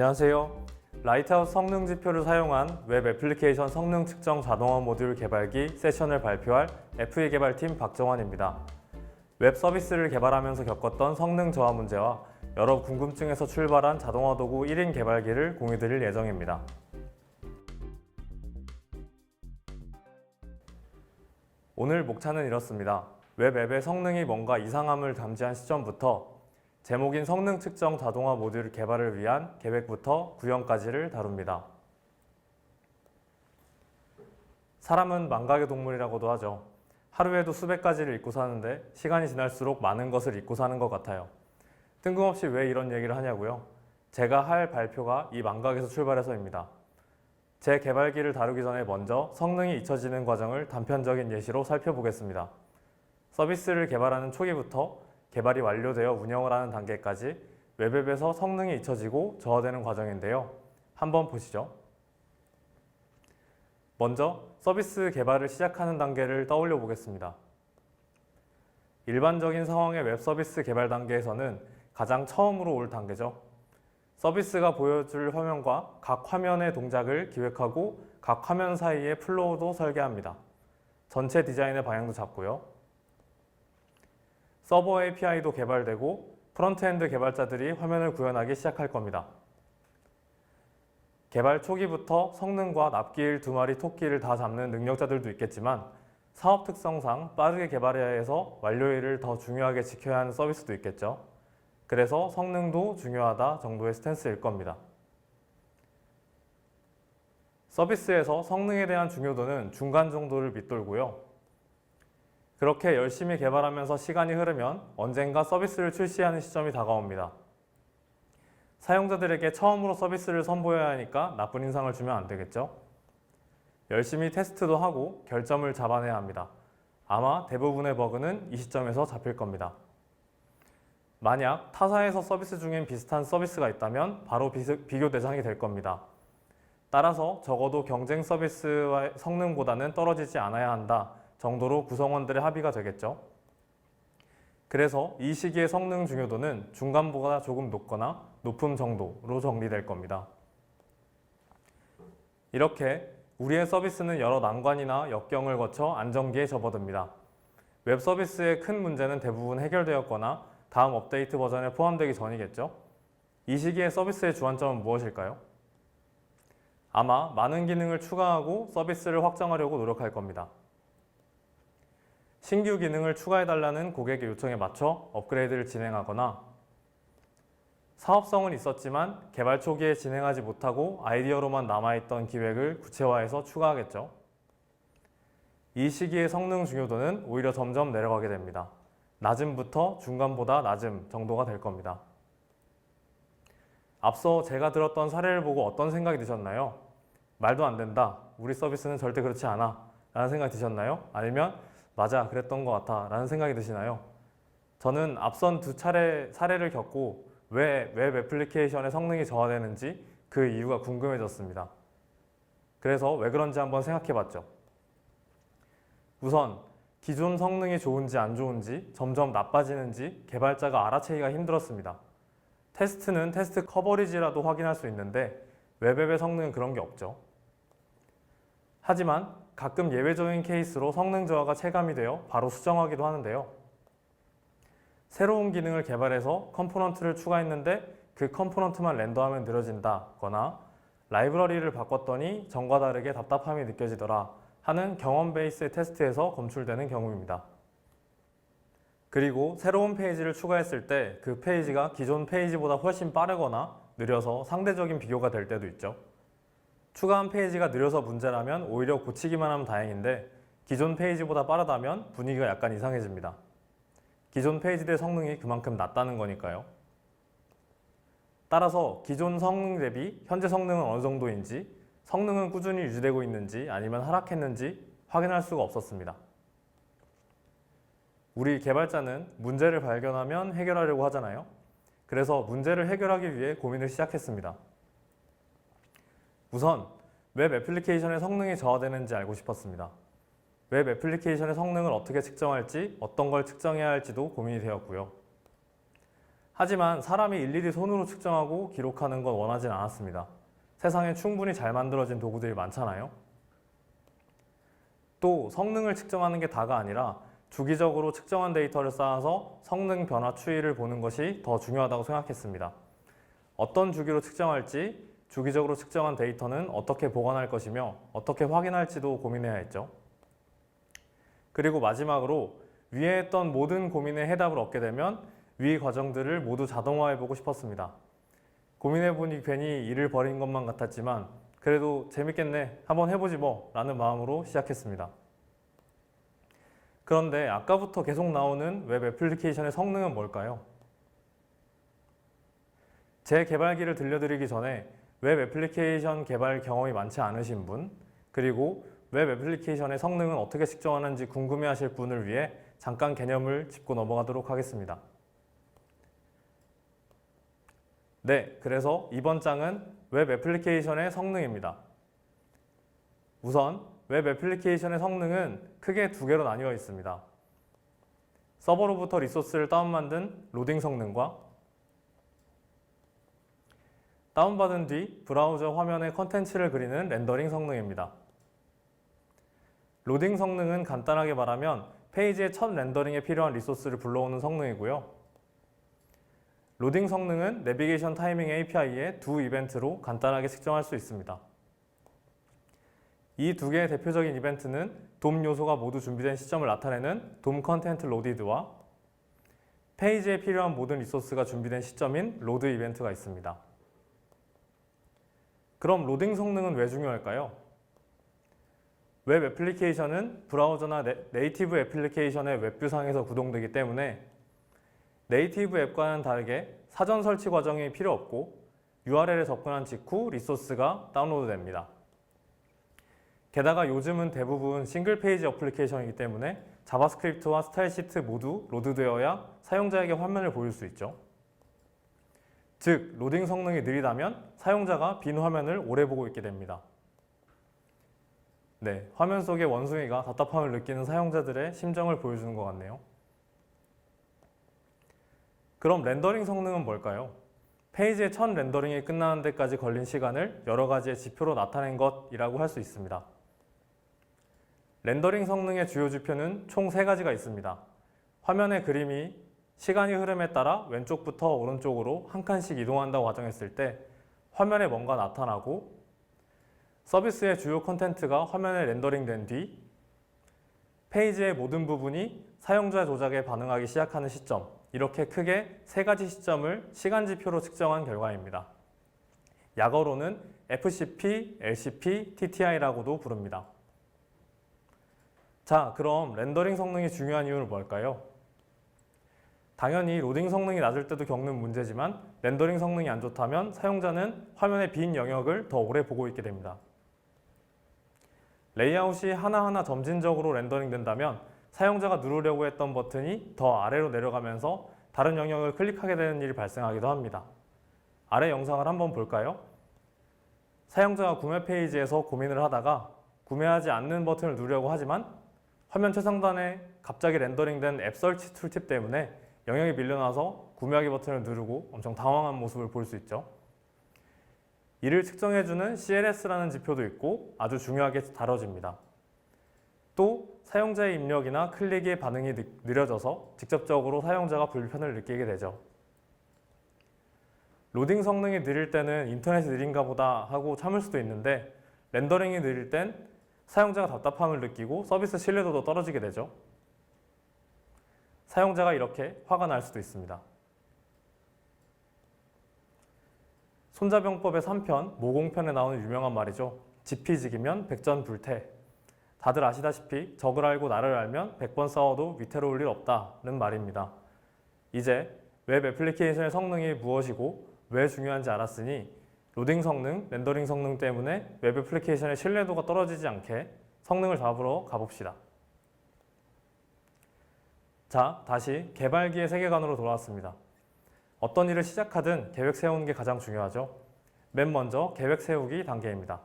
안녕하세요. 라이트하우스 성능 지표를 사용한 웹 애플리케이션 성능 측정 자동화 모듈 개발기 세션을 발표할 FE 개발팀 박정환입니다. 웹 서비스를 개발하면서 겪었던 성능 저하 문제와 여러 궁금증에서 출발한 자동화 도구 1인 개발기를 공유드릴 예정입니다. 오늘 목차는 이렇습니다. 웹 앱의 성능이 뭔가 이상함을 감지한 시점부터 제목인 성능 측정 자동화 모듈 개발을 위한 계획부터 구현까지를 다룹니다. 사람은 망각의 동물이라고도 하죠. 하루에도 수백 가지를 잊고 사는데 시간이 지날수록 많은 것을 잊고 사는 것 같아요. 뜬금없이 왜 이런 얘기를 하냐고요? 제가 할 발표가 이 망각에서 출발해서입니다. 제 개발기를 다루기 전에 먼저 성능이 잊혀지는 과정을 단편적인 예시로 살펴보겠습니다. 서비스를 개발하는 초기부터 개발이 완료되어 운영을 하는 단계까지 웹앱에서 성능이 잊혀지고 저하되는 과정인데요. 한번 보시죠. 먼저 서비스 개발을 시작하는 단계를 떠올려 보겠습니다. 일반적인 상황의 웹 서비스 개발 단계에서는 가장 처음으로 올 단계죠. 서비스가 보여줄 화면과 각 화면의 동작을 기획하고 각 화면 사이의 플로우도 설계합니다. 전체 디자인의 방향도 잡고요. 서버 API도 개발되고 프론트엔드 개발자들이 화면을 구현하기 시작할 겁니다. 개발 초기부터 성능과 납기일 두 마리 토끼를 다 잡는 능력자들도 있겠지만 사업 특성상 빠르게 개발해야 해서 완료일을 더 중요하게 지켜야 하는 서비스도 있겠죠. 그래서 성능도 중요하다 정도의 스탠스일 겁니다. 서비스에서 성능에 대한 중요도는 중간 정도를 밑돌고요. 그렇게 열심히 개발하면서 시간이 흐르면 언젠가 서비스를 출시하는 시점이 다가옵니다. 사용자들에게 처음으로 서비스를 선보여야 하니까 나쁜 인상을 주면 안 되겠죠? 열심히 테스트도 하고 결점을 잡아내야 합니다. 아마 대부분의 버그는 이 시점에서 잡힐 겁니다. 만약 타사에서 서비스 중엔 비슷한 서비스가 있다면 바로 비교 대상이 될 겁니다. 따라서 적어도 경쟁 서비스와의 성능보다는 떨어지지 않아야 한다 정도로 구성원들의 합의가 되겠죠. 그래서 이 시기의 성능 중요도는 중간보다 조금 높거나 높음 정도로 정리될 겁니다. 이렇게 우리의 서비스는 여러 난관이나 역경을 거쳐 안정기에 접어듭니다. 웹 서비스의 큰 문제는 대부분 해결되었거나 다음 업데이트 버전에 포함되기 전이겠죠? 이 시기의 서비스의 주안점은 무엇일까요? 아마 많은 기능을 추가하고 서비스를 확장하려고 노력할 겁니다. 신규 기능을 추가해달라는 고객의 요청에 맞춰 업그레이드를 진행하거나 사업성은 있었지만 개발 초기에 진행하지 못하고 아이디어로만 남아있던 기획을 구체화해서 추가하겠죠. 이 시기의 성능 중요도는 오히려 점점 내려가게 됩니다. 낮음부터 중간보다 낮음 정도가 될 겁니다. 앞서 제가 들었던 사례를 보고 어떤 생각이 드셨나요? 말도 안 된다. 우리 서비스는 절대 그렇지 않아. 라는 생각이 드셨나요? 아니면 맞아, 그랬던 것 같아. 라는 생각이 드시나요? 저는 앞선 두 차례 사례를 겪고 왜 웹 애플리케이션의 성능이 저하되는지 그 이유가 궁금해졌습니다. 그래서 왜 그런지 한번 생각해 봤죠. 우선 기존 성능이 좋은지 안 좋은지 점점 나빠지는지 개발자가 알아채기가 힘들었습니다. 테스트는 테스트 커버리지라도 확인할 수 있는데 웹앱의 성능은 그런 게 없죠. 하지만 가끔 예외적인 케이스로 성능 저하가 체감이 되어 바로 수정하기도 하는데요. 새로운 기능을 개발해서 컴포넌트를 추가했는데 그 컴포넌트만 렌더하면 느려진다거나 라이브러리를 바꿨더니 전과 다르게 답답함이 느껴지더라 하는 경험 베이스의 테스트에서 검출되는 경우입니다. 그리고 새로운 페이지를 추가했을 때 그 페이지가 기존 페이지보다 훨씬 빠르거나 느려서 상대적인 비교가 될 때도 있죠. 추가 한 페이지가 느려서 문제라면 오히려 고치기만 하면 다행인데 기존 페이지보다 빠르다면 분위기가 약간 이상해집니다. 기존 페이지들의 성능이 그만큼 낮다는 거니까요. 따라서 기존 성능 대비 현재 성능은 어느 정도인지 성능은 꾸준히 유지되고 있는지 아니면 하락했는지 확인할 수가 없었습니다. 우리 개발자는 문제를 발견하면 해결하려고 하잖아요. 그래서 문제를 해결하기 위해 고민을 시작했습니다. 우선 웹 애플리케이션의 성능이 저하되는지 알고 싶었습니다. 웹 애플리케이션의 성능을 어떻게 측정할지 어떤 걸 측정해야 할지도 고민이 되었고요. 하지만 사람이 일일이 손으로 측정하고 기록하는 건 원하진 않았습니다. 세상에 충분히 잘 만들어진 도구들이 많잖아요. 또 성능을 측정하는 게 다가 아니라 주기적으로 측정한 데이터를 쌓아서 성능 변화 추이를 보는 것이 더 중요하다고 생각했습니다. 어떤 주기로 측정할지, 주기적으로 측정한 데이터는 어떻게 보관할 것이며 어떻게 확인할지도 고민해야 했죠. 그리고 마지막으로 위에 했던 모든 고민의 해답을 얻게 되면 위 과정들을 모두 자동화해 보고 싶었습니다. 고민해 보니 괜히 일을 버린 것만 같았지만 그래도 재밌겠네. 한번 해보지 뭐. 라는 마음으로 시작했습니다. 그런데 아까부터 계속 나오는 웹 애플리케이션의 성능은 뭘까요? 제 개발기를 들려드리기 전에 웹 애플리케이션 개발 경험이 많지 않으신 분, 그리고 웹 애플리케이션의 성능은 어떻게 측정하는지 궁금해 하실 분을 위해 잠깐 개념을 짚고 넘어가도록 하겠습니다. 네, 그래서 이번 장은 웹 애플리케이션의 성능입니다. 우선 웹 애플리케이션의 성능은 크게 두 개로 나뉘어 있습니다. 서버로부터 리소스를 다운받은 로딩 성능과 다운받은 뒤 브라우저 화면에 컨텐츠를 그리는 렌더링 성능입니다. 로딩 성능은 간단하게 말하면 페이지의 첫 렌더링에 필요한 리소스를 불러오는 성능이고요. 로딩 성능은 내비게이션 타이밍 API의 두 이벤트로 간단하게 측정할 수 있습니다. 이 두 개의 대표적인 이벤트는 돔 요소가 모두 준비된 시점을 나타내는 돔 컨텐트 로디드와 페이지에 필요한 모든 리소스가 준비된 시점인 로드 이벤트가 있습니다. 그럼 로딩 성능은 왜 중요할까요? 웹 애플리케이션은 브라우저나 네, 네이티브 애플리케이션의 웹뷰상에서 구동되기 때문에 네이티브 앱과는 다르게 사전 설치 과정이 필요 없고 URL에 접근한 직후 리소스가 다운로드 됩니다. 게다가 요즘은 대부분 싱글 페이지 어플리케이션이기 때문에 자바스크립트와 스타일 시트 모두 로드되어야 사용자에게 화면을 보일 수 있죠. 즉, 로딩 성능이 느리다면 사용자가 빈 화면을 오래 보고 있게 됩니다. 네, 화면 속의 원숭이가 답답함을 느끼는 사용자들의 심정을 보여주는 것 같네요. 그럼 렌더링 성능은 뭘까요? 페이지의 첫 렌더링이 끝나는 데까지 걸린 시간을 여러 가지의 지표로 나타낸 것이라고 할 수 있습니다. 렌더링 성능의 주요 지표는 총세 가지가 있습니다. 화면의 그림이 시간이 흐름에 따라 왼쪽부터 오른쪽으로 한 칸씩 이동한다고 가정했을 때 화면에 뭔가 나타나고 서비스의 주요 콘텐츠가 화면에 렌더링된 뒤 페이지의 모든 부분이 사용자 조작에 반응하기 시작하는 시점 이렇게 크게 세 가지 시점을 시간 지표로 측정한 결과입니다. 약어로는 FCP, LCP, TTI라고도 부릅니다. 자, 그럼 렌더링 성능이 중요한 이유는 뭘까요? 당연히 로딩 성능이 낮을 때도 겪는 문제지만 렌더링 성능이 안 좋다면 사용자는 화면의 빈 영역을 더 오래 보고 있게 됩니다. 레이아웃이 하나하나 점진적으로 렌더링 된다면 사용자가 누르려고 했던 버튼이 더 아래로 내려가면서 다른 영역을 클릭하게 되는 일이 발생하기도 합니다. 아래 영상을 한번 볼까요? 사용자가 구매 페이지에서 고민을 하다가 구매하지 않는 버튼을 누르려고 하지만 화면 최상단에 갑자기 렌더링된 앱 설치 툴팁 때문에 영역이 밀려나서 구매하기 버튼을 누르고 엄청 당황한 모습을 볼 수 있죠. 이를 측정해주는 CLS라는 지표도 있고 아주 중요하게 다뤄집니다. 또 사용자의 입력이나 클릭의 반응이 느- 느려져서 직접적으로 사용자가 불편을 느끼게 되죠. 로딩 성능이 느릴 때는 인터넷이 느린가 보다 하고 참을 수도 있는데 렌더링이 느릴 땐 사용자가 답답함을 느끼고 서비스 신뢰도도 떨어지게 되죠. 사용자가 이렇게 화가 날 수도 있습니다. 손자병법의 3편 모공편에 나오는 유명한 말이죠. 지피지기면 백전불태. 다들 아시다시피 적을 알고 나를 알면 100번 싸워도 위태로울 일 없다는 말입니다. 이제 웹 애플리케이션의 성능이 무엇이고 왜 중요한지 알았으니 로딩 성능, 렌더링 성능 때문에 웹 애플리케이션의 신뢰도가 떨어지지 않게 성능을 잡으러 가봅시다. 자, 다시 개발기의 세계관으로 돌아왔습니다. 어떤 일을 시작하든 계획 세우는 게 가장 중요하죠. 맨 먼저 계획 세우기 단계입니다.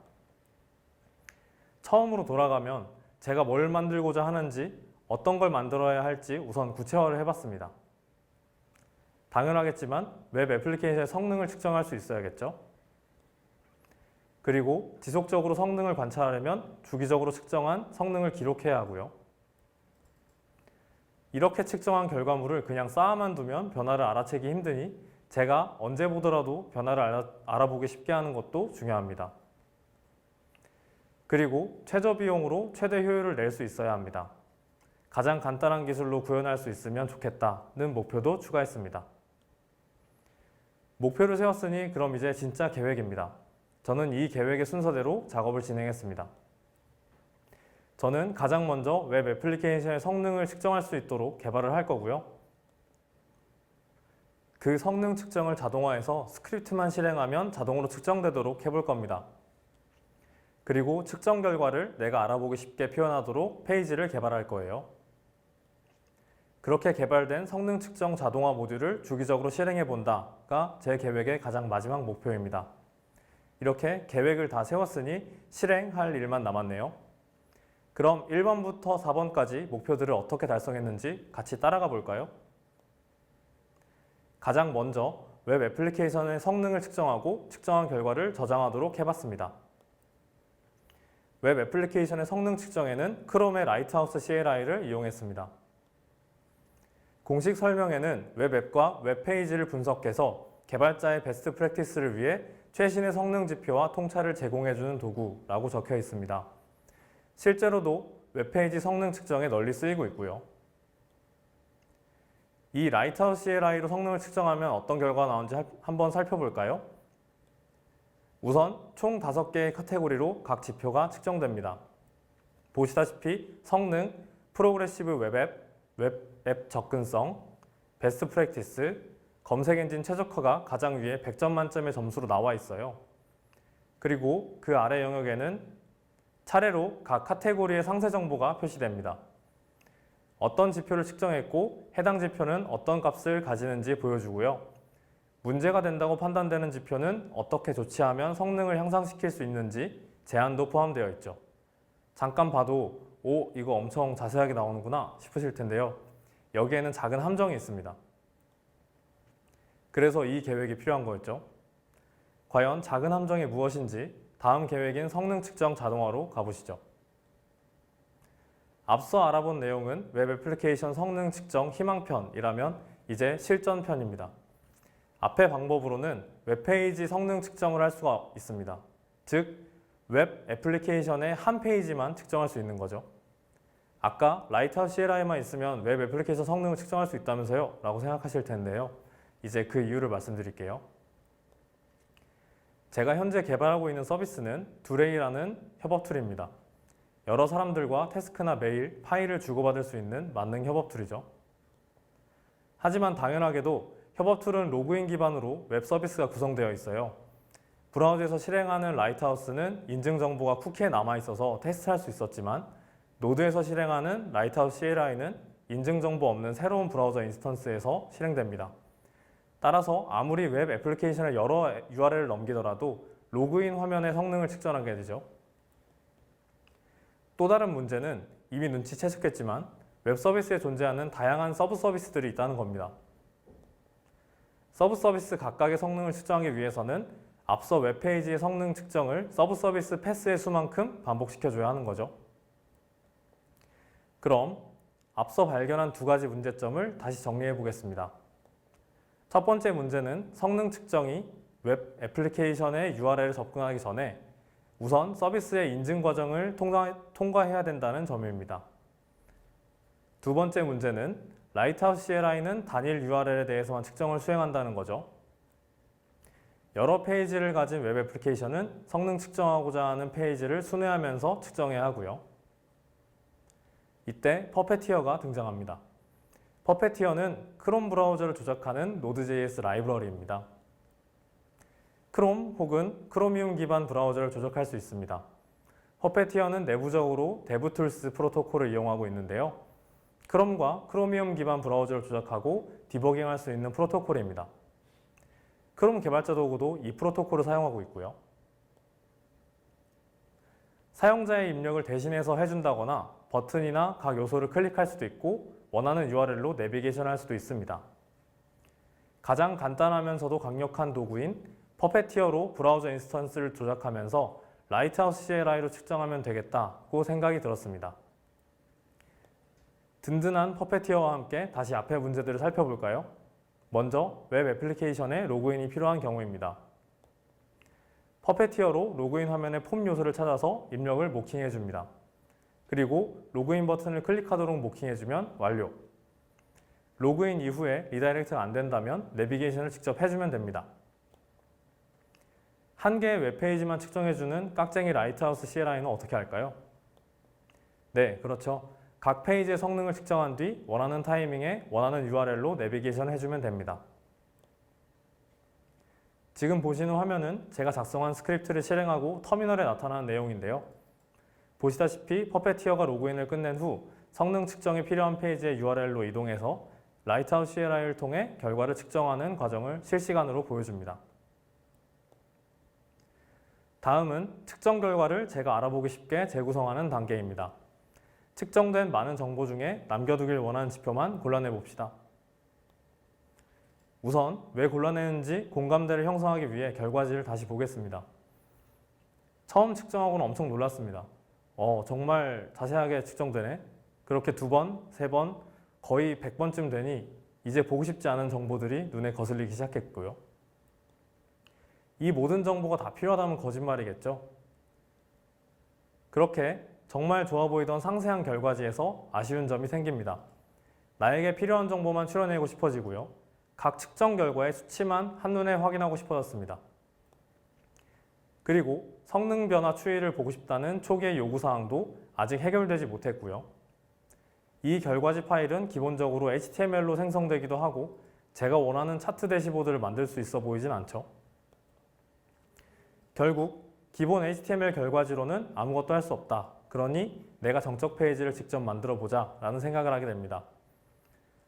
처음으로 돌아가면 제가 뭘 만들고자 하는지 어떤 걸 만들어야 할지 우선 구체화를 해봤습니다. 당연하겠지만 웹 애플리케이션의 성능을 측정할 수 있어야겠죠. 그리고 지속적으로 성능을 관찰하려면 주기적으로 측정한 성능을 기록해야 하고요. 이렇게 측정한 결과물을 그냥 쌓아만 두면 변화를 알아채기 힘드니 제가 언제 보더라도 변화를 알아, 알아보기 쉽게 하는 것도 중요합니다. 그리고 최저 비용으로 최대 효율을 낼 수 있어야 합니다. 가장 간단한 기술로 구현할 수 있으면 좋겠다는 목표도 추가했습니다. 목표를 세웠으니 그럼 이제 진짜 계획입니다. 저는 이 계획의 순서대로 작업을 진행했습니다. 저는 가장 먼저 웹 애플리케이션의 성능을 측정할 수 있도록 개발을 할 거고요. 그 성능 측정을 자동화해서 스크립트만 실행하면 자동으로 측정되도록 해볼 겁니다. 그리고 측정 결과를 내가 알아보기 쉽게 표현하도록 페이지를 개발할 거예요. 그렇게 개발된 성능 측정 자동화 모듈을 주기적으로 실행해 본다가 제 계획의 가장 마지막 목표입니다. 이렇게 계획을 다 세웠으니 실행할 일만 남았네요. 그럼 1번부터 4번까지 목표들을 어떻게 달성했는지 같이 따라가 볼까요? 가장 먼저 웹 애플리케이션의 성능을 측정하고 측정한 결과를 저장하도록 해봤습니다. 웹 애플리케이션의 성능 측정에는 크롬의 라이트하우스 CLI를 이용했습니다. 공식 설명에는 웹 앱과 웹 페이지를 분석해서 개발자의 베스트 프랙티스를 위해 최신의 성능 지표와 통찰을 제공해주는 도구라고 적혀 있습니다. 실제로도 웹페이지 성능 측정에 널리 쓰이고 있고요. 이 라이트하우스 CLI로 성능을 측정하면 어떤 결과가 나오는지 한번 살펴볼까요? 우선 총 5개의 카테고리로 각 지표가 측정됩니다. 보시다시피 성능, 프로그레시브 웹앱, 웹앱 접근성, 베스트 프랙티스, 검색 엔진 최적화가 가장 위에 100점 만점의 점수로 나와 있어요. 그리고 그 아래 영역에는 차례로 각 카테고리의 상세 정보가 표시됩니다. 어떤 지표를 측정했고 해당 지표는 어떤 값을 가지는지 보여주고요. 문제가 된다고 판단되는 지표는 어떻게 조치하면 성능을 향상시킬 수 있는지 제한도 포함되어 있죠. 잠깐 봐도 오 이거 엄청 자세하게 나오는구나 싶으실 텐데요. 여기에는 작은 함정이 있습니다. 그래서 이 계획이 필요한 거였죠. 과연 작은 함정이 무엇인지 다음 계획인 성능 측정 자동화로 가보시죠. 앞서 알아본 내용은 웹 애플리케이션 성능 측정 희망편이라면 이제 실전편입니다. 앞의 방법으로는 웹페이지 성능 측정을 할 수가 있습니다. 즉, 웹 애플리케이션의 한 페이지만 측정할 수 있는 거죠. 아까 라이트하우스 CLI만 있으면 웹 애플리케이션 성능을 측정할 수 있다면서요? 라고 생각하실 텐데요. 이제 그 이유를 말씀드릴게요. 제가 현재 개발하고 있는 서비스는 두레이라는 협업 툴입니다. 여러 사람들과 태스크나 메일, 파일을 주고받을 수 있는 만능 협업 툴이죠. 하지만 당연하게도 협업 툴은 로그인 기반으로 웹 서비스가 구성되어 있어요. 브라우저에서 실행하는 라이트하우스는 인증 정보가 쿠키에 남아 있어서 테스트할 수 있었지만 노드에서 실행하는 라이트하우스 CLI는 인증 정보 없는 새로운 브라우저 인스턴스에서 실행됩니다. 따라서 아무리 웹 애플리케이션을 여러 URL을 넘기더라도 로그인 화면의 성능을 측정하게 되죠. 또 다른 문제는 이미 눈치채셨겠지만 웹 서비스에 존재하는 다양한 서브 서비스들이 있다는 겁니다. 서브 서비스 각각의 성능을 측정하기 위해서는 앞서 웹페이지의 성능 측정을 서브 서비스 패스의 수만큼 반복시켜줘야 하는 거죠. 그럼 앞서 발견한 두 가지 문제점을 다시 정리해 보겠습니다. 첫 번째 문제는 성능 측정이 웹 애플리케이션의 URL을 접근하기 전에 우선 서비스의 인증 과정을 통과, 통과해야 된다는 점입니다. 두 번째 문제는 라이트하우스 CLI는 단일 URL에 대해서만 측정을 수행한다는 거죠. 여러 페이지를 가진 웹 애플리케이션은 성능 측정하고자 하는 페이지를 순회하면서 측정해야 하고요. 이때 퍼페티어가 등장합니다. 퍼페티어는 크롬 브라우저를 조작하는 Node.js 라이브러리입니다. 크롬 혹은 크로미움 기반 브라우저를 조작할 수 있습니다. 퍼페티어는 내부적으로 데브툴스 프로토콜을 이용하고 있는데요. 크롬과 크로미움 기반 브라우저를 조작하고 디버깅할 수 있는 프로토콜입니다. 크롬 개발자 도구도 이 프로토콜을 사용하고 있고요. 사용자의 입력을 대신해서 해준다거나 버튼이나 각 요소를 클릭할 수도 있고 원하는 URL로 내비게이션 할 수도 있습니다. 가장 간단하면서도 강력한 도구인 퍼페티어로 브라우저 인스턴스를 조작하면서 라이트하우스 CLI로 측정하면 되겠다고 생각이 들었습니다. 든든한 퍼페티어와 함께 다시 앞의 문제들을 살펴볼까요? 먼저 웹 애플리케이션에 로그인이 필요한 경우입니다. 퍼페티어로 로그인 화면의 폼 요소를 찾아서 입력을 모킹해 줍니다. 그리고 로그인 버튼을 클릭하도록 모킹해 주면 완료. 로그인 이후에 리다이렉트가 안 된다면 내비게이션을 직접 해주면 됩니다. 한 개의 웹페이지만 측정해주는 깍쟁이 라이트하우스 CLI는 어떻게 할까요? 네, 그렇죠. 각 페이지의 성능을 측정한 뒤 원하는 타이밍에 원하는 URL로 내비게이션 해주면 됩니다. 지금 보시는 화면은 제가 작성한 스크립트를 실행하고 터미널에 나타나는 내용인데요. 보시다시피 퍼페티어가 로그인을 끝낸 후 성능 측정이 필요한 페이지의 URL로 이동해서 라이트하우스 CLI를 통해 결과를 측정하는 과정을 실시간으로 보여줍니다. 다음은 측정 결과를 제가 알아보기 쉽게 재구성하는 단계입니다. 측정된 많은 정보 중에 남겨두길 원하는 지표만 골라내 봅시다. 우선 왜 골라내는지 공감대를 형성하기 위해 결과지를 다시 보겠습니다. 처음 측정하고는 엄청 놀랐습니다. 어, 정말 자세하게 측정되네. 그렇게 두 번, 세 번, 거의 100번쯤 되니 이제 보고 싶지 않은 정보들이 눈에 거슬리기 시작했고요. 이 모든 정보가 다 필요하다면 거짓말이겠죠. 그렇게 정말 좋아 보이던 상세한 결과지에서 아쉬운 점이 생깁니다. 나에게 필요한 정보만 추려내고 싶어지고요. 각 측정 결과의 수치만 한눈에 확인하고 싶어졌습니다. 그리고 성능 변화 추이를 보고 싶다는 초기의 요구사항도 아직 해결되지 못했고요. 이 결과지 파일은 기본적으로 HTML로 생성되기도 하고 제가 원하는 차트 대시보드를 만들 수 있어 보이진 않죠. 결국 기본 HTML 결과지로는 아무것도 할 수 없다. 그러니 내가 정적 페이지를 직접 만들어 보자 라는 생각을 하게 됩니다.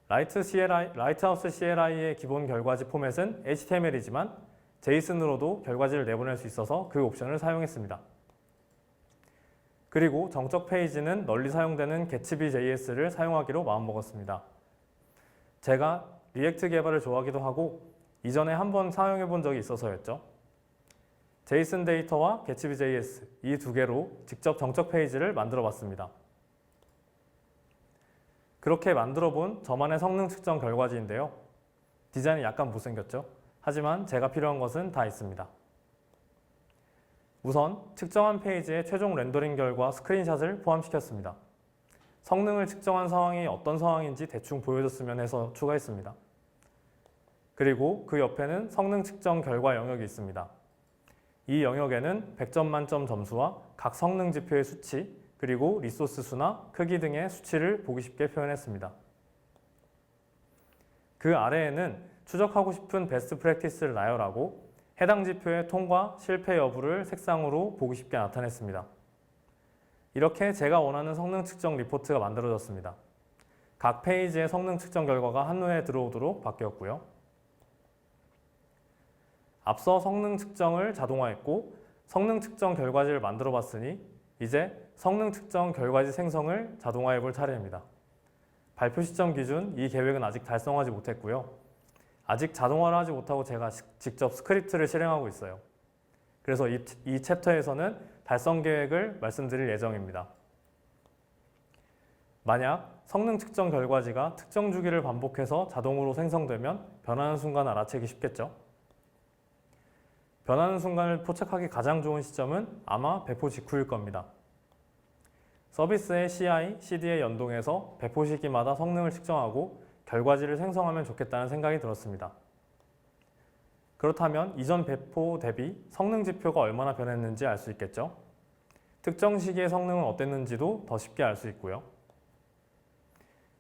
라이트 CLI, 라이트하우스 CLI의 기본 결과지 포맷은 HTML이지만 제이슨으로도 결과지를 내보낼 수 있어서 그 옵션을 사용했습니다. 그리고 정적 페이지는 널리 사용되는 게츠비 JS를 사용하기로 마음먹었습니다. 제가 리액트 개발을 좋아하기도 하고 이전에 한번 사용해 본 적이 있어서였죠. 제이슨 데이터와 게츠비 JS 이 두 개로 직접 정적 페이지를 만들어 봤습니다. 그렇게 만들어 본 저만의 성능 측정 결과지인데요. 디자인이 약간 못생겼죠? 하지만 제가 필요한 것은 다 있습니다. 우선 측정한 페이지의 최종 렌더링 결과 스크린샷을 포함시켰습니다. 성능을 측정한 상황이 어떤 상황인지 대충 보여줬으면 해서 추가했습니다. 그리고 그 옆에는 성능 측정 결과 영역이 있습니다. 이 영역에는 100점 만점 점수와 각 성능 지표의 수치, 그리고 리소스 수나 크기 등의 수치를 보기 쉽게 표현했습니다. 그 아래에는 추적하고 싶은 베스트 프랙티스를 나열하고 해당 지표의 통과, 실패 여부를 색상으로 보기 쉽게 나타냈습니다. 이렇게 제가 원하는 성능 측정 리포트가 만들어졌습니다. 각 페이지의 성능 측정 결과가 한눈에 들어오도록 바뀌었고요. 앞서 성능 측정을 자동화했고 성능 측정 결과지를 만들어 봤으니 이제 성능 측정 결과지 생성을 자동화해 볼 차례입니다. 발표 시점 기준 이 계획은 아직 달성하지 못했고요. 아직 자동화를 하지 못하고 제가 시- 직접 스크립트를 실행하고 있어요. 그래서 이, 이 챕터에서는 달성 계획을 말씀드릴 예정입니다. 만약 성능 측정 결과지가 특정 주기를 반복해서 자동으로 생성되면 변하는 순간 알아채기 쉽겠죠? 변하는 순간을 포착하기 가장 좋은 시점은 아마 배포 직후일 겁니다. 서비스의 CI, CD에 연동해서 배포 시기마다 성능을 측정하고 결과지를 생성하면 좋겠다는 생각이 들었습니다. 그렇다면 이전 배포 대비 성능 지표가 얼마나 변했는지 알 수 있겠죠? 특정 시기의 성능은 어땠는지도 더 쉽게 알 수 있고요.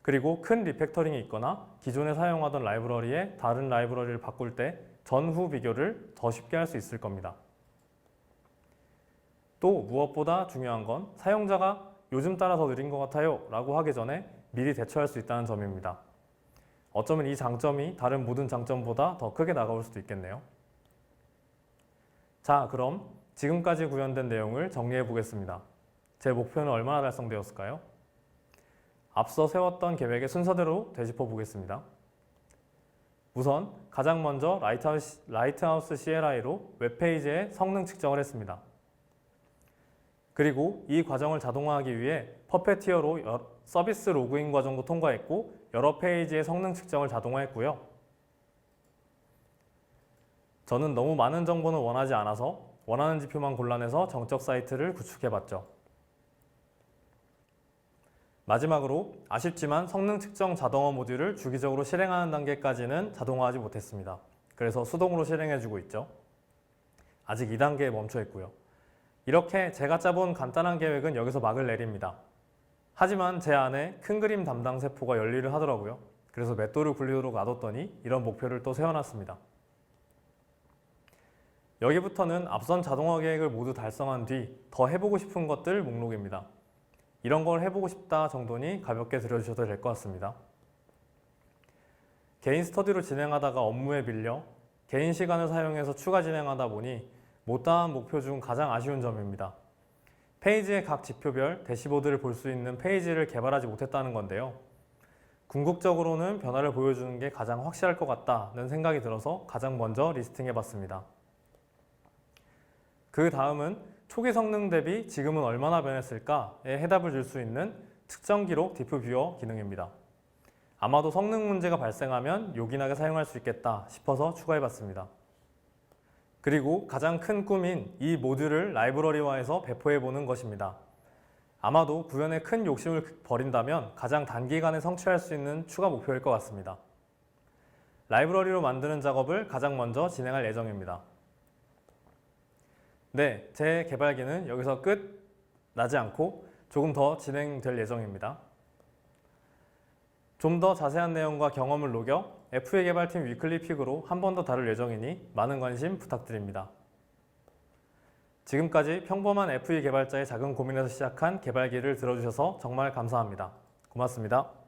그리고 큰 리팩터링이 있거나 기존에 사용하던 라이브러리에 다른 라이브러리를 바꿀 때 전후 비교를 더 쉽게 할 수 있을 겁니다. 또 무엇보다 중요한 건 사용자가 요즘 따라 더 느린 것 같아요 라고 하기 전에 미리 대처할 수 있다는 점입니다. 어쩌면 이 장점이 다른 모든 장점보다 더 크게 나가올 수도 있겠네요. 자, 그럼 지금까지 구현된 내용을 정리해 보겠습니다. 제 목표는 얼마나 달성되었을까요? 앞서 세웠던 계획의 순서대로 되짚어 보겠습니다. 우선 가장 먼저 라이트하우스, 라이트하우스 CLI로 웹페이지의 성능 측정을 했습니다. 그리고 이 과정을 자동화하기 위해 퍼페티어로 여- 서비스 로그인 과정도 통과했고 여러 페이지의 성능 측정을 자동화했고요. 저는 너무 많은 정보는 원하지 않아서 원하는 지표만 골라내서 정적 사이트를 구축해봤죠. 마지막으로 아쉽지만 성능 측정 자동화 모듈을 주기적으로 실행하는 단계까지는 자동화하지 못했습니다. 그래서 수동으로 실행해주고 있죠. 아직 2단계에 멈춰 있고요. 이렇게 제가 짜본 간단한 계획은 여기서 막을 내립니다. 하지만 제 안에 큰 그림 담당 세포가 열일을 하더라고요. 그래서 맷돌을 굴리도록 놔뒀더니 이런 목표를 또 세워놨습니다. 여기부터는 앞선 자동화 계획을 모두 달성한 뒤 더 해보고 싶은 것들 목록입니다. 이런 걸 해보고 싶다 정도니 가볍게 들어주셔도 될 것 같습니다. 개인 스터디로 진행하다가 업무에 밀려 개인 시간을 사용해서 추가 진행하다 보니 못다한 목표 중 가장 아쉬운 점입니다. 페이지의 각 지표별 대시보드를 볼 수 있는 페이지를 개발하지 못했다는 건데요. 궁극적으로는 변화를 보여주는 게 가장 확실할 것 같다는 생각이 들어서 가장 먼저 리스팅해 봤습니다. 그 다음은 초기 성능 대비 지금은 얼마나 변했을까에 해답을 줄 수 있는 특정 기록 디프 뷰어 기능입니다. 아마도 성능 문제가 발생하면 요긴하게 사용할 수 있겠다 싶어서 추가해 봤습니다. 그리고 가장 큰 꿈인 이 모듈을 라이브러리화해서 배포해 보는 것입니다. 아마도 구현에 큰 욕심을 버린다면 가장 단기간에 성취할 수 있는 추가 목표일 것 같습니다. 라이브러리로 만드는 작업을 가장 먼저 진행할 예정입니다. 네, 제 개발기는 여기서 끝 나지 않고 조금 더 진행될 예정입니다. 좀 더 자세한 내용과 경험을 녹여 FA 개발팀 위클리 픽으로 한 번 더 다룰 예정이니 많은 관심 부탁드립니다. 지금까지 평범한 FE 개발자의 작은 고민에서 시작한 개발기를 들어주셔서 정말 감사합니다. 고맙습니다.